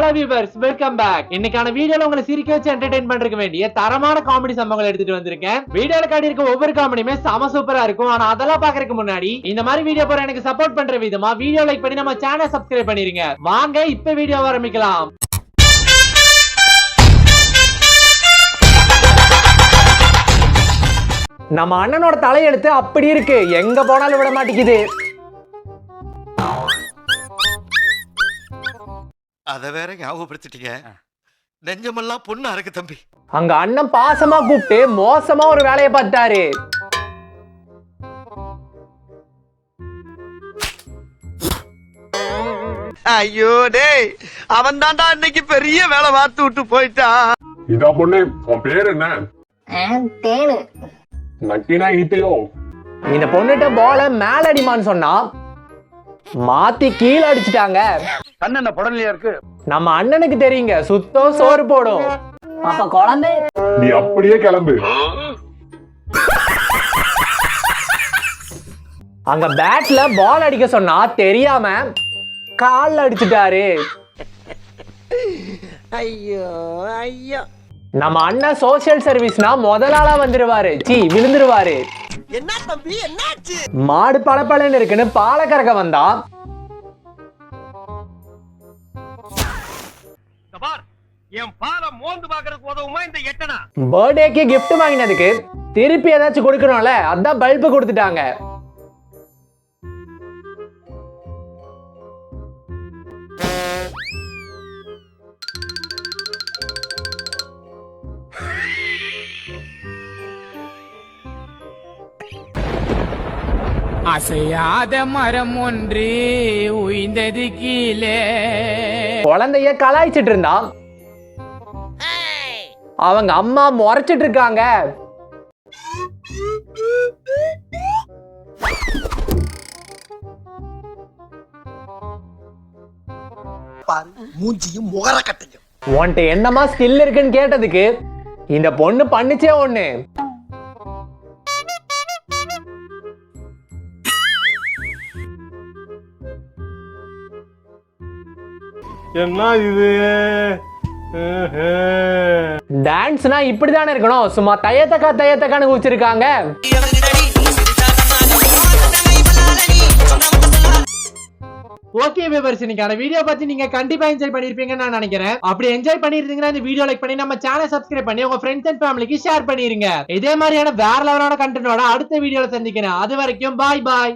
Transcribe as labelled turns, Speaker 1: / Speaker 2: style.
Speaker 1: Hello viewers welcome back இன்னைக்கான வீடியோல உங்களை சிரிக்க வச்சு என்டர்டைன் பண்றதுக்கு வேண்டிய தரமான காமெடி சம்பவங்கள் எடுத்துட்டு வந்திருக்கேன். வீடியோல காட்டி இருக்க ஒவ்வொரு காமெடியுமே செம சூப்பரா இருக்கும். ஆனா அதெல்லாம் பாக்குறதுக்கு முன்னாடி இந்த மாதிரி வீடியோ போற எனக்கு சப்போர்ட் பண்ற விதமா வீடியோ லைக் பண்ணி நம்ம சேனல் சப்ஸ்கிரைப் பண்ணிருங்க. வாங்க இப்ப வீடியோ ஆரம்பிக்கலாம். நம்ம அண்ணனோட தலையெழுத்து அப்படி இருக்கு. எங்க போனாலும் விட மாட்டேங்குது.
Speaker 2: அத வேற ஞாபகப்படுத்திட்டீங்க. நெஞ்சமெல்லாம் பொண்ணா இருக்கு தம்பி.
Speaker 1: அங்க அண்ணன் பாசமா கூப்பிட்டு மோசமா ஒரு வேலையை பார்த்தாரு.
Speaker 2: ஐயோ டேய் அவன் தான்டா இன்னைக்கு பெரிய வேலை பார்த்து விட்டு போயிட்டான்
Speaker 3: இதா பொண்ணு உன் பேர் என்ன?
Speaker 4: தேனு.
Speaker 3: நக்கினா ஈட்டியோ
Speaker 1: இந்த பொண்ணுட்ட போல மேல அடிமான்னு சொன்னா மாத்தி கீழே அடிச்சிட்டாங்க.
Speaker 5: கண்ணென்ன புடலையா இருக்கு?
Speaker 1: நம்ம அண்ணனுக்கு தெரியுங்க சுத்தம் சோறு போடும்.
Speaker 4: அப்ப குழம்பு
Speaker 3: நீ அப்படியே கிளம்பு.
Speaker 1: அங்க பேட்ல பால் அடிக்க சொன்னா தெரியாம கால்ல அடிச்சிட்டாரு.
Speaker 2: ஐயோ ஐயோ.
Speaker 1: நம்ம அண்ணன் சோசியல் சர்வீஸ்னா முதல் ஆளா வந்துருவாரு. சி விழுந்துருவாரு.
Speaker 2: என்ன தம்பி என்னாச்சு?
Speaker 1: மாடு பளபளன்னு இருக்குன்னு பாலை கறக்க வந்தா
Speaker 5: பார். என் பாலை மோந்து பாக்குறதுக்கு உதவுமா இந்த எட்டனா?
Speaker 1: பர்த்டேக்கு gift வாங்கினதுக்கு திருப்பி ஏதாச்சும் கொடுக்கணும்ல? அதான் பல்பு கொடுத்துட்டாங்க.
Speaker 6: அசையாத மரம் ஒன்று உய்ந்தது கீழே.
Speaker 1: குழந்தைய கலாய்ச்சிட்டு இருந்தா அவங்க அம்மா முறைச்சிட்டு இருக்காங்க
Speaker 2: பாரு மூஞ்சியும் முகர கட்டையும்
Speaker 1: உன்கிட்ட என்னமா ஸ்கில் இருக்குன்னு கேட்டதுக்கு இந்த பொண்ணு பண்ணுச்சே ஒண்ணு.
Speaker 3: என்ன இது?
Speaker 1: டான்ஸ்னா இப்படிதானே இருக்கணும். சும்மா தையத்தக்கா தையத்தக்கான்னு குச்சிருக்காங்க ஓகே விவர்ஸ் இன்னைக்கான வீடியோ பத்தி நீங்க கண்டிப்பா என்ஜாய் பண்ணிருப்பீங்கன்னு நான் நினைக்கிறேன். அப்படி என்ஜாய் பண்ணிருந்தீங்கன்னா இந்த வீடியோ லைக் பண்ணி நம்ம சேனல் சப்ஸ்கிரைப் பண்ணி உங்க ஃப்ரெண்ட்ஸ் அண்ட் ஃபேமிலிக்கு ஷேர் பண்ணிருங்க. இதே மாதிரியான வேற லெவலான கண்டென்ட்டோட அடுத்த வீடியோல சந்திக்கிறேன். அது வரைக்கும் பாய் பாய்